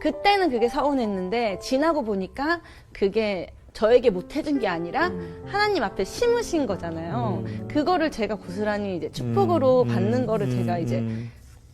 그때는 그게 서운했는데 지나고 보니까 그게 저에게 못 해준 게 아니라 음. 하나님 앞에 심으신 거잖아요. 그거를 제가 고스란히 이제 축복으로 음, 받는 음, 거를 제가 음, 이제 음.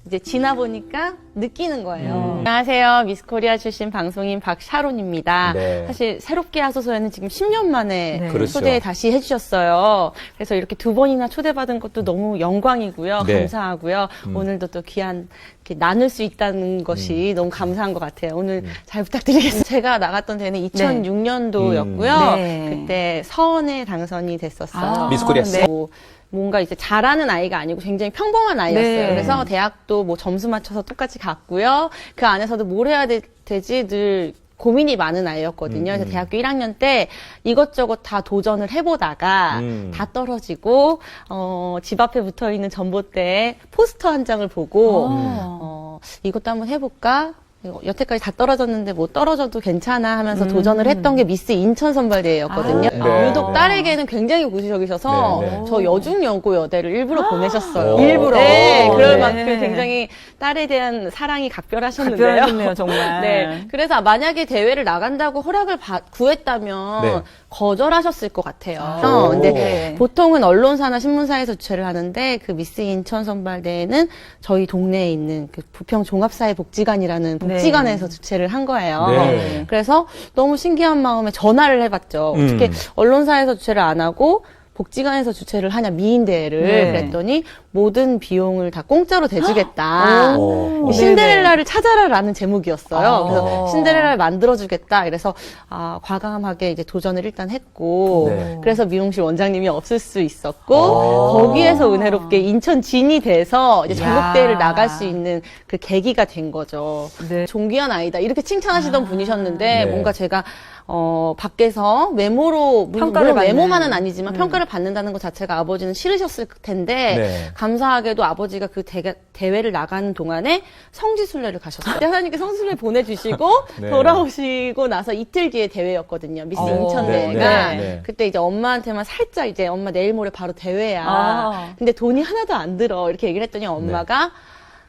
이제 지나 보니까 느끼는 거예요. 음. 안녕하세요. 미스코리아 출신 방송인 박샤론입니다. 네. 사실 새롭게 하소서에는 지금 10년 만에 네. 그렇죠. 초대 다시 해주셨어요. 그래서 이렇게 두 번이나 초대받은 것도 너무 영광이고요. 네. 감사하고요. 음. 오늘도 또 귀한 이렇게 나눌 수 있다는 것이 너무 감사한 것 같아요. 오늘 잘 부탁드리겠습니다. 제가 나갔던 데는 2006년도였고요. 네. 그때 서원에 당선이 됐었어요. 아, 미스 코리아 네. 뭐 뭔가 이제 잘하는 아이가 아니고 굉장히 평범한 아이였어요. 네. 그래서 대학도 뭐 점수 맞춰서 똑같이 갔고요. 그 안에서도 뭘 해야 되, 지늘 고민이 많은 아이였거든요. 음, 그래서 음. 대학교 1학년 때 이것저것 다 도전을 해보다가 음. 다 떨어지고 어, 집 앞에 붙어 있는 전봇대에 포스터 한 장을 보고 아. 어, 이것도 한번 해볼까? 여태까지 다 떨어졌는데 뭐 떨어져도 괜찮아 하면서 음. 도전을 했던 게 미스 인천 선발대회였거든요. 아, 네. 유독 딸에게는 굉장히 고지적이셔서 네, 네. 저 여중 연고 여대를 일부러 보내셨어요. 오. 일부러? 네, 그럴 네. 만큼 굉장히 딸에 대한 사랑이 각별하셨는데요. 각별하셨네요, 정말. 네, 그래서 만약에 대회를 나간다고 허락을 받- 구했다면 네. 거절하셨을 것 같아요. 아. 어, 근데 네. 보통은 언론사나 신문사에서 주최를 하는데 그 미스 인천 선발대회는 저희 동네에 있는 그 부평 종합사회복지관이라는 네. 복지관에서 주최를 한 거예요. 네. 그래서 너무 신기한 마음에 전화를 해봤죠. 음. 어떻게 언론사에서 주최를 안 하고 복지관에서 주최를 하냐 미인대회를 네. 그랬더니 모든 비용을 다 공짜로 대주겠다. 아. 오. 이 신데렐라를 찾아라라는 제목이었어요. 아. 그래서 신데렐라를 만들어주겠다. 이래서 아, 과감하게 이제 도전을 일단 했고, 네. 그래서 미용실 원장님이 없을 수 있었고, 아. 거기에서 은혜롭게 인천 진이 돼서 이제 야. 전국 대회를 나갈 수 있는 그 계기가 된 거죠. 네. 존귀한 아이다 이렇게 칭찬하시던 분이셨는데 네. 뭔가 제가 어 밖에서 물론 평가를 물론 받는. 메모만은 아니지만 음. 평가를 받는다는 것 자체가 아버지는 싫으셨을 텐데 네. 감사하게도 아버지가 그 대, 대회를 나가는 동안에 성지순례를 가셨어요. 하나님께 성지순례 보내주시고 네. 돌아오시고 나서 이틀 뒤에 대회였거든요. 미스 어, 인천 네, 대회가 네, 네. 그때 이제 엄마한테만 살짝 이제 엄마 내일 모레 바로 대회야. 아. 근데 돈이 하나도 안 들어 이렇게 얘기를 했더니 엄마가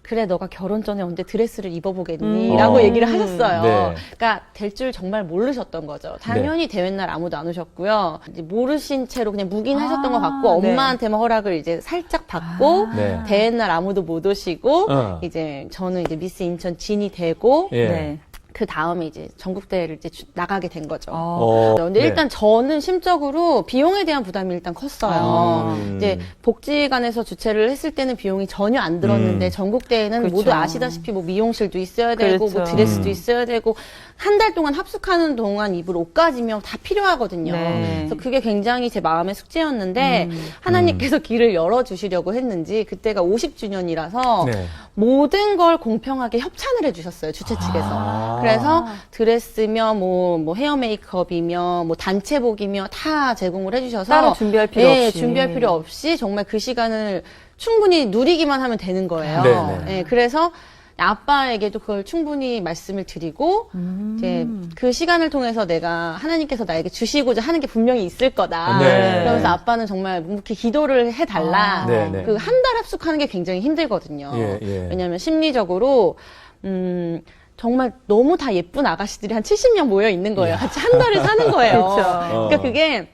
그래 너가 결혼 전에 언제 드레스를 입어보겠니? 음. 라고 어. 얘기를 하셨어요. 네. 그러니까 될 줄 정말 모르셨던 거죠. 당연히 대회 날 아무도 안 오셨고요. 이제 모르신 채로 그냥 묵인하셨던 아, 것 같고 네. 엄마한테만 허락을 이제 살짝 받고 네. 대회 날 아무도 못 오시고 어. 이제 저는 이제 미스 인천 진이 되고 예. 네. 그 다음에 이제 전국 대회를 이제 주- 나가게 된 거죠. 어. 어, 근데 네. 일단 저는 심적으로 비용에 대한 부담이 일단 컸어요. 아. 이제 복지관에서 주최를 했을 때는 비용이 전혀 안 들었는데 음. 전국 대회는 그렇죠. 모두 아시다시피 뭐 미용실도 있어야 되고 뭐 그렇죠. 드레스도 음. 있어야 되고 한 달 동안 합숙하는 동안 입을 옷까지며 다 필요하거든요. 네. 그래서 그게 굉장히 제 마음의 숙제였는데 음. 하나님께서 길을 열어 주시려고 했는지 그때가 50주년이라서 네. 모든 걸 공평하게 협찬을 해주셨어요 주최 측에서. 아. 그래서 드레스며 뭐, 뭐 헤어 메이크업이며 뭐 단체복이며 다 제공을 해주셔서 따로 준비할 필요 예, 없이. 준비할 필요 없이 정말 그 시간을 충분히 누리기만 하면 되는 거예요. 네, 네. 예, 그래서 아빠에게도 그걸 충분히 말씀을 드리고 음. 이제 그 시간을 통해서 내가 하나님께서 나에게 주시고자 하는 게 분명히 있을 거다. 네. 그러면서 아빠는 정말 묵묵히 기도를 해달라. 아. 네, 네. 그 한 달 합숙하는 게 굉장히 힘들거든요. 예, 예. 왜냐하면 심리적으로 음 정말 너무 다 예쁜 아가씨들이 한 70명 모여 있는 거예요. 같이 한 달을 사는 거예요. 그러니까 어. 그게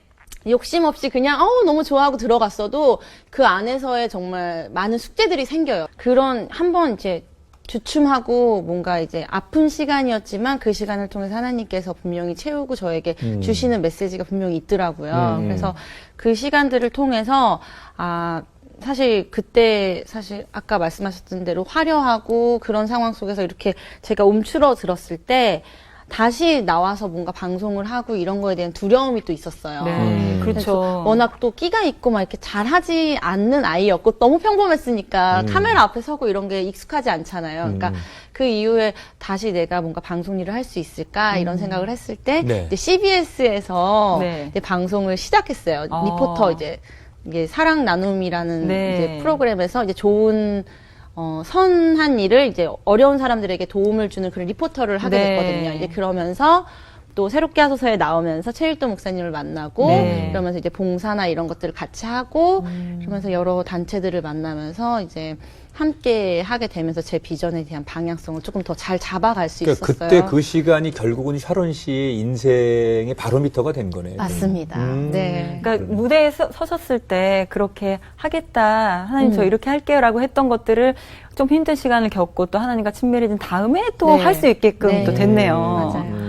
욕심 없이 그냥 어 너무 좋아하고 들어갔어도 그 안에서의 정말 많은 숙제들이 생겨요. 그런 한번 이제 주춤하고 뭔가 이제 아픈 시간이었지만 그 시간을 통해서 하나님께서 분명히 채우고 저에게 음. 주시는 메시지가 분명히 있더라고요. 음. 그래서 그 시간들을 통해서 아 사실 그때 사실 아까 말씀하셨던 대로 화려하고 그런 상황 속에서 이렇게 제가 움츠러 들었을 때 다시 나와서 뭔가 방송을 하고 이런 거에 대한 두려움이 또 있었어요. 네. 음. 그래서 그렇죠. 워낙 또 끼가 있고 막 이렇게 잘하지 않는 아이였고 너무 평범했으니까 음. 카메라 앞에 서고 이런 게 익숙하지 않잖아요. 그러니까 음. 그 이후에 다시 내가 뭔가 방송 일을 할 수 있을까 이런 생각을 했을 때 네. 이제 CBS에서 네. 방송을 시작했어요. 아. 리포터 이제 이게 사랑 나눔이라는 네. 이제 프로그램에서 이제 좋은 어, 선한 일을 이제 어려운 사람들에게 도움을 주는 그런 리포터를 하게 네. 됐거든요. 이제 그러면서 또 새롭게 하소서에 나오면서 최일도 목사님을 만나고 네. 그러면서 이제 봉사나 이런 것들을 같이 하고 음. 그러면서 여러 단체들을 만나면서 이제 함께 하게 되면서 제 비전에 대한 방향성을 조금 더 잘 잡아갈 수 그러니까 있었어요. 그때 그 시간이 결국은 샤론 씨의 인생의 바로미터가 된 거네요. 맞습니다. 음. 네. 그러니까 무대에 서, 서셨을 때 그렇게 하겠다 하나님 저 음. 이렇게 할게요라고 했던 것들을 좀 힘든 시간을 겪고 또 하나님과 친밀해진 다음에 또 네. 할수 있게끔 네. 또 됐네요. 맞아요.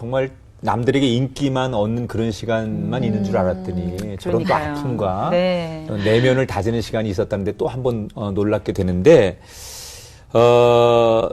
음, 야. 음, 정말 남들에게 인기만 얻는 그런 시간만 있는 줄 알았더니 저런 또. 아픔과 네. 어, 내면을 다지는 시간이 있었다는데 또 한번 어, 놀랍게 되는데 어,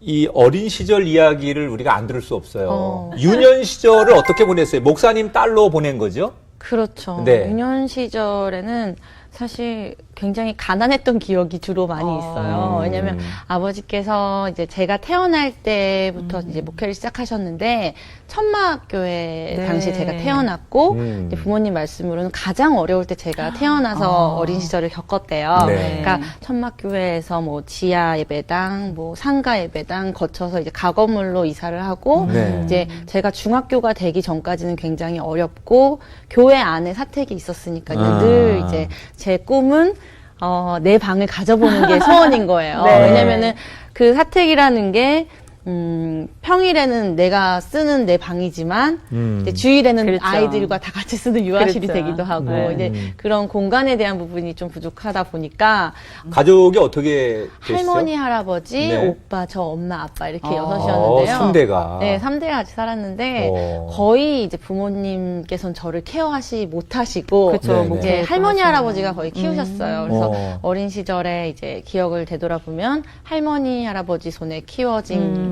이 어린 시절 이야기를 우리가 안 들을 수 없어요. 어. 유년 시절을 어떻게 보냈어요? 목사님 딸로 보낸 거죠? 그렇죠. 네. 유년 시절에는 사실 굉장히 가난했던 기억이 주로 많이 어. 있어요. 음. 왜냐하면 아버지께서 이제 제가 태어날 때부터 음. 이제 목회를 시작하셨는데 천마교회 네. 당시 제가 태어났고 음. 이제 부모님 말씀으로는 가장 어려울 때 제가 태어나서 아. 어린 시절을 겪었대요. 네. 그러니까 천마교회에서 뭐 지하 예배당, 뭐 상가 예배당 거쳐서 이제 가건물로 이사를 하고 네. 이제 제가 중학교가 되기 전까지는 굉장히 어렵고 교회 안에 사택이 있었으니까요. 아. 늘 이제 제 꿈은 어, 내 방을 가져보는 게 소원인 거예요. 네. 왜냐면은 그 사택이라는 게 음, 평일에는 내가 쓰는 내 방이지만 음. 이제 주일에는 그렇죠. 아이들과 다 같이 쓰는 유아실이 그렇죠. 되기도 하고 네. 이제 음. 그런 공간에 대한 부분이 좀 부족하다 보니까 가족이 어떻게 되시죠? 할머니, 할아버지, 네. 오빠, 저 엄마, 아빠 이렇게 어, 여섯이었는데요. 어, 순대가. 네, 3대가 같이 살았는데 어. 거의 이제 부모님께서는 저를 케어하시 못하시고 그렇죠. 네네. 목회 이제 또 할머니. 할아버지가 거의 키우셨어요. 그래서 어. 어. 린 시절에 이제 기억을 되돌아보면 할머니 할아버지 손에 키워진 음.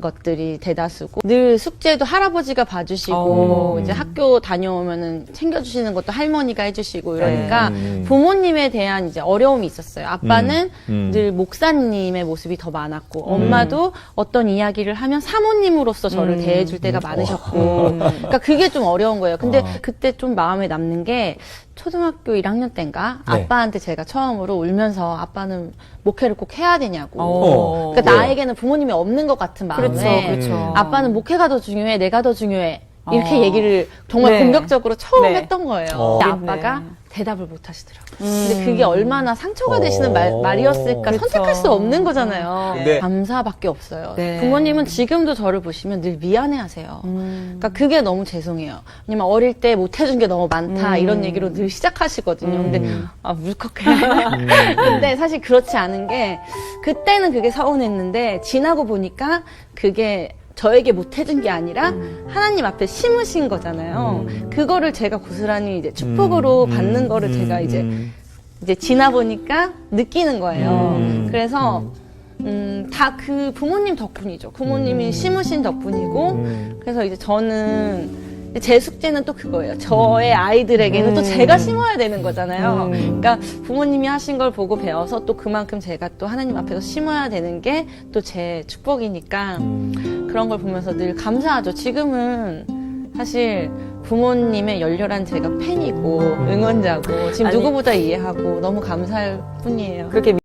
것들이 대다수고 늘 숙제도 할아버지가 봐주시고 어. 이제 학교 다녀오면은 챙겨주시는 것도 할머니가 해주시고 이러니까 음. 부모님에 대한 이제 어려움이 있었어요. 아빠는 음. 음. 늘 목사님의 모습이 더 많았고 엄마도 어떤 이야기를 하면 사모님으로서 저를 음. 대해줄 때가 많으셨고 그러니까 그게 좀 어려운 거예요. 근데 어. 그때 좀 마음에 남는 게 초등학교 1학년 때인가 네. 아빠한테 제가 처음으로 울면서 아빠는 목회를 꼭 해야 되냐고. 어. 그러니까 왜요? 나에게는 부모님이 없는 것 같은 마음에 그렇죠, 그렇죠. 아빠는 목회가 더 중요해, 내가 더 중요해. 이렇게 어. 얘기를 정말 네. 공격적으로 처음 네. 했던 거예요. 어. 근데 네. 아빠가 대답을 못 하시더라고요. 음. 근데 그게 얼마나 상처가 되시는 말, 어. 말 이었을까 그렇죠. 선택할 수 없는 거잖아요. 근데- 감사밖에 없어요. 네. 부모님은 지금도 저를 보시면 늘 미안해하세요. 음. 그러니까 그게 너무 죄송해요. 왜냐면 어릴 때 못 해준 게 너무 많다 음. 이런 얘기로 늘 시작하시거든요. 근데 음. 아 울컥해. 근데 사실 그렇지 않은 게 그때는 그게 서운했는데 지나고 보니까 그게 저에게 못 해준 게 아니라 하나님 앞에 심으신 거잖아요. 그거를 제가 고스란히 이제 축복으로 음. 받는 음. 거를 제가 이제 음. 이제 지나 보니까 느끼는 거예요. 음. 그래서 음, 다 그 부모님 덕분이죠. 부모님이 심으신 덕분이고 음. 그래서 이제 저는 제 숙제는 또 그거예요. 저의 아이들에게는 또 음. 제가 심어야 되는 거잖아요. 음. 그러니까 부모님이 하신 걸 보고 배워서 또 그만큼 제가 또 하나님 앞에서 심어야 되는 게 또 제 축복이니까 그런 걸 보면서 늘 감사하죠. 지금은 사실 부모님의 열렬한 제가 팬이고 응원자고 지금 아니- 누구보다 이해하고 너무 감사할 뿐이에요. 그렇게